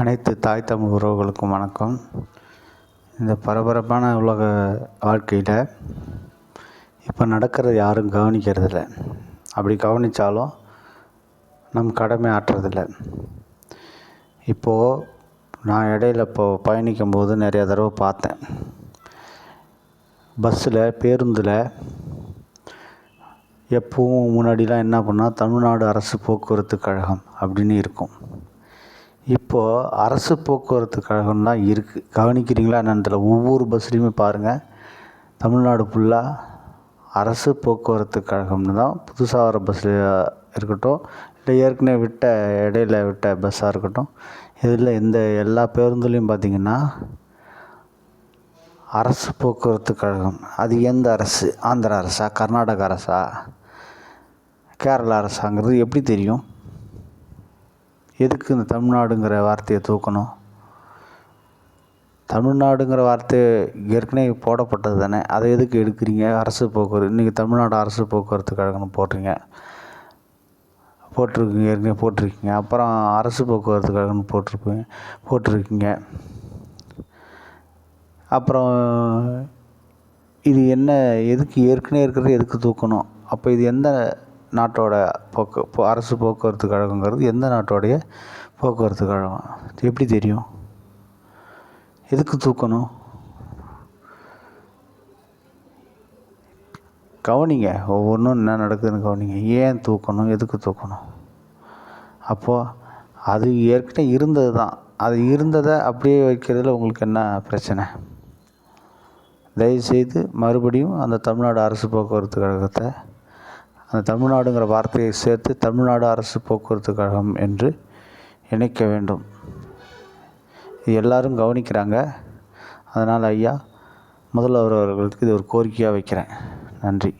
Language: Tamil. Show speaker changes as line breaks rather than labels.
அனைத்து தாய் தமிழ் உறவுகளுக்கும் வணக்கம். இந்த பரபரப்பான உலக வாழ்க்கையில் இப்போ நடக்கிறத யாரும் கவனிக்கிறதில்ல. அப்படி கவனித்தாலும் நம் கடமை ஆற்றுறதில்ல. இப்போது நான் இடையில இப்போது பயணிக்கும் போது நிறையா தடவை பார்த்தேன். பஸ்ஸில் பேருந்தில் எப்பவும் முன்னாடிலாம் என்ன பண்ணால் தமிழ்நாடு அரசு போக்குவரத்து கழகம் அப்படின்னு இருக்கும். இப்போது அரசு போக்குவரத்து கழகம் தான் இருக்குது கவனிக்கிறீங்களா என்னென்னு தெரியல. ஒவ்வொரு பஸ்லேயுமே பாருங்கள் தமிழ்நாடு ஃபுல்லாக அரசு போக்குவரத்து கழகம்னு தான் புதுசாக வர பஸ்ஸில் இருக்கட்டும் இல்லை ஏற்கனவே விட்ட இடையில விட்ட பஸ்ஸாக இருக்கட்டும் இதில் இந்த எல்லா பேருந்துலேயும் பார்த்திங்கன்னா அரசு போக்குவரத்து கழகம் அது எந்த அரசு? ஆந்திரா அரசா? கர்நாடக அரசா? கேரளா அரசாங்கிறது எப்படி தெரியும்? எதுக்கு இந்த தமிழ்நாடுங்கிற வார்த்தையை தூக்கணும்? தமிழ்நாடுங்கிற வார்த்தை ஏற்கனவே போடப்பட்டது தானே? அதை எதுக்கு எடுக்கிறீங்க? அரசு போக்குவரத்து இன்றைக்கி தமிழ்நாடு அரசு போக்குவரத்து கழகம்னு போடுறீங்க போட்டிருக்கீங்க ஏற்கனவே போட்டிருக்கீங்க. அப்புறம் அரசு போக்குவரத்து கழகம்னு போட்டிருப்பீங்க போட்டிருக்கீங்க. அப்புறம் இது என்ன எதுக்கு ஏற்கனவே இருக்கிறது எதுக்கு தூக்கணும்? அப்போ இது எந்த நாட்டோட போக்கு அரசு போக்குவரத்து கழகங்கிறது எந்த நாட்டோடைய போக்குவரத்து கழகம்? எப்படி தெரியும்? எதுக்கு தூக்கணும்? கவனிங்க ஒவ்வொன்றும் என்ன நடக்குதுன்னு கவனிங்க. ஏன் தூக்கணும்? எதுக்கு தூக்கணும்? அப்போது அது ஏற்கனவே இருந்தது தான். அது இருந்ததை அப்படியே வைக்கிறதுல உங்களுக்கு என்ன பிரச்சனை? தயவுசெய்து மறுபடியும் அந்த தமிழ்நாடு அரசு போக்குவரத்து கழகத்தை அந்த தமிழ்நாடுங்கிற வார்த்தையை சேர்த்து தமிழ்நாடு அரசு போக்குவரத்து கழகம் என்று இணைக்க வேண்டும். இது எல்லாரும் கவனிக்கிறாங்க. அதனால் ஐயா முதல்வர் அவர்களுக்கு இது ஒரு கோரிக்கையாக வைக்கிறேன். நன்றி.